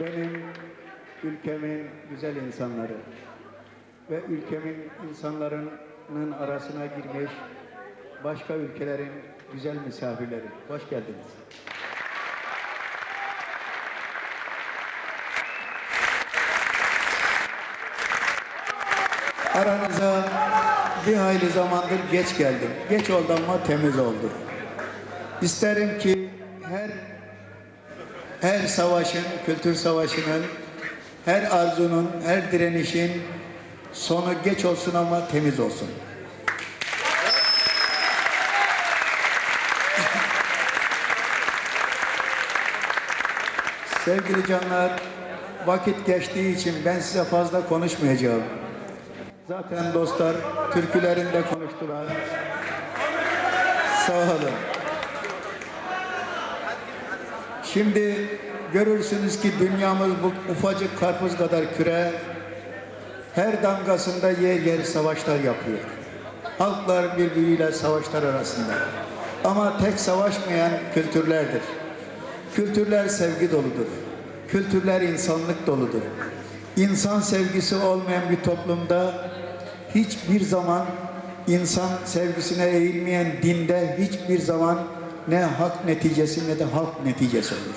benim ülkemin güzel insanları ve ülkemin insanların arasına girmiş başka ülkelerin güzel misafirleri. Hoş geldiniz. Aranıza bir hayli zamandır geç geldim. Geç oldu ama temiz oldu. İsterim ki her her savaşın, kültür savaşının, her arzunun, her direnişin sonu geç olsun ama temiz olsun. Sevgili canlar, vakit geçtiği için ben size fazla konuşmayacağım. Zaten dostlar türkülerinde konuştular. Sağ olun. Şimdi görürsünüz ki dünyamız bu ufacık karpuz kadar küre her damgasında yer yer savaşlar yapıyor. Halklar birbiriyle savaşlar arasında. Ama tek savaşmayan kültürlerdir. Kültürler sevgi doludur. Kültürler insanlık doludur. İnsan sevgisi olmayan bir toplumda hiçbir zaman insan sevgisine eğilmeyen dinde hiçbir zaman ne hak neticesi ne de halk neticesi olur.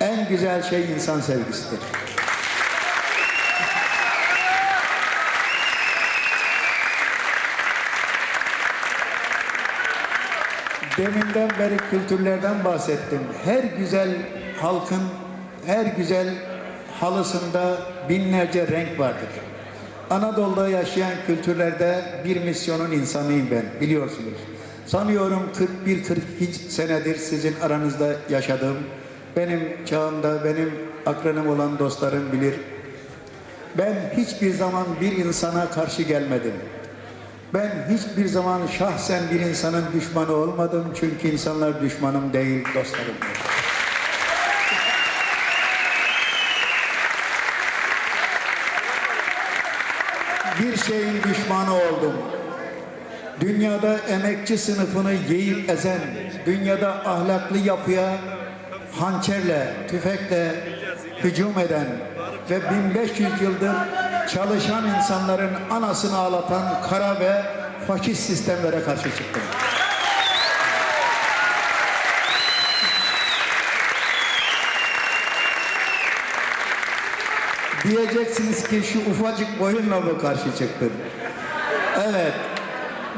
En güzel şey insan sevgisidir. Deminden beri kültürlerden bahsettim. Her güzel halkın, her güzel halısında binlerce renk vardır. Anadolu'da yaşayan kültürlerde bir misyonun insanıyım ben, biliyorsunuz. Sanıyorum 41-42 senedir sizin aranızda yaşadığım, benim çağımda, benim akranım olan dostlarım bilir. Ben hiçbir zaman bir insana karşı gelmedim. Ben hiçbir zaman şahsen bir insanın düşmanı olmadım çünkü insanlar düşmanım değil dostlarım. Bir şeyin düşmanı oldum. Dünyada emekçi sınıfını yiyip ezen, dünyada ahlaklı yapıya hançerle, tüfekle hücum eden ve 1500 yıldır çalışan insanların anasını ağlatan kara ve faşist sistemlere karşı çıktım. Diyeceksiniz ki şu ufacık boyunla mı karşı çıktın? Evet,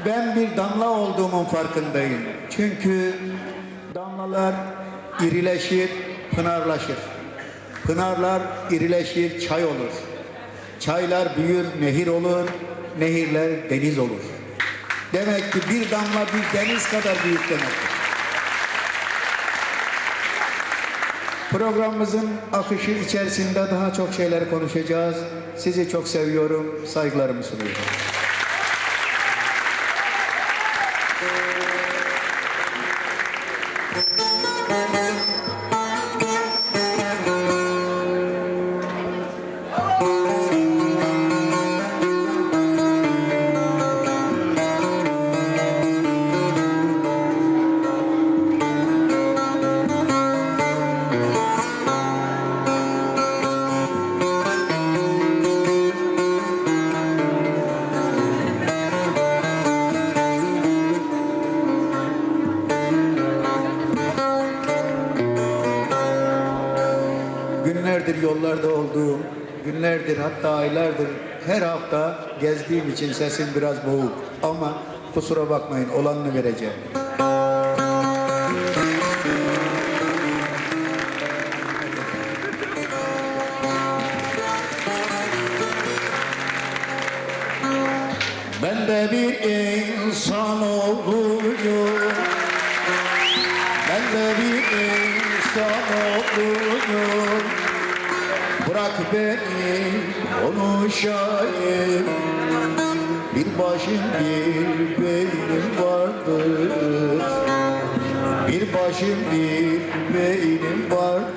ben bir damla olduğumun farkındayım. Çünkü damlalar irileşir, pınarlaşır. Pınarlar irileşir, çay olur. Çaylar büyür, nehir olur, nehirler deniz olur. Demek ki bir damla bir deniz kadar büyük demektir. Programımızın akışı içerisinde daha çok şeyler konuşacağız. Sizi çok seviyorum, saygılarımı sunuyorum. Yollarda olduğum, günlerdir hatta aylardır her hafta gezdiğim için sesim biraz boğuk. Ama kusura bakmayın olanını vereceğim. Ben de bir insan oğluyum konuşayım Bir başım bir beynim vardır. Bir başım bir beynim vardır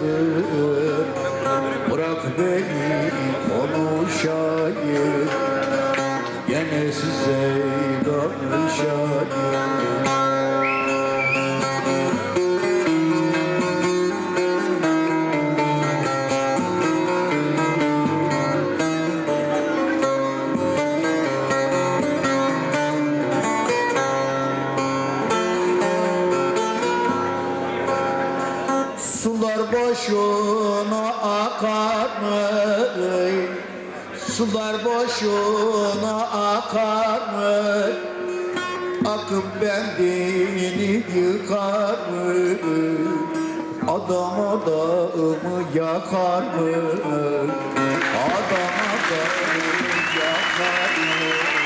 boşuna akar mı? Sular boşuna akar mı? Akıp bendini yıkar mı? Adam adamı yakar mı? Adam adamı yakar mı?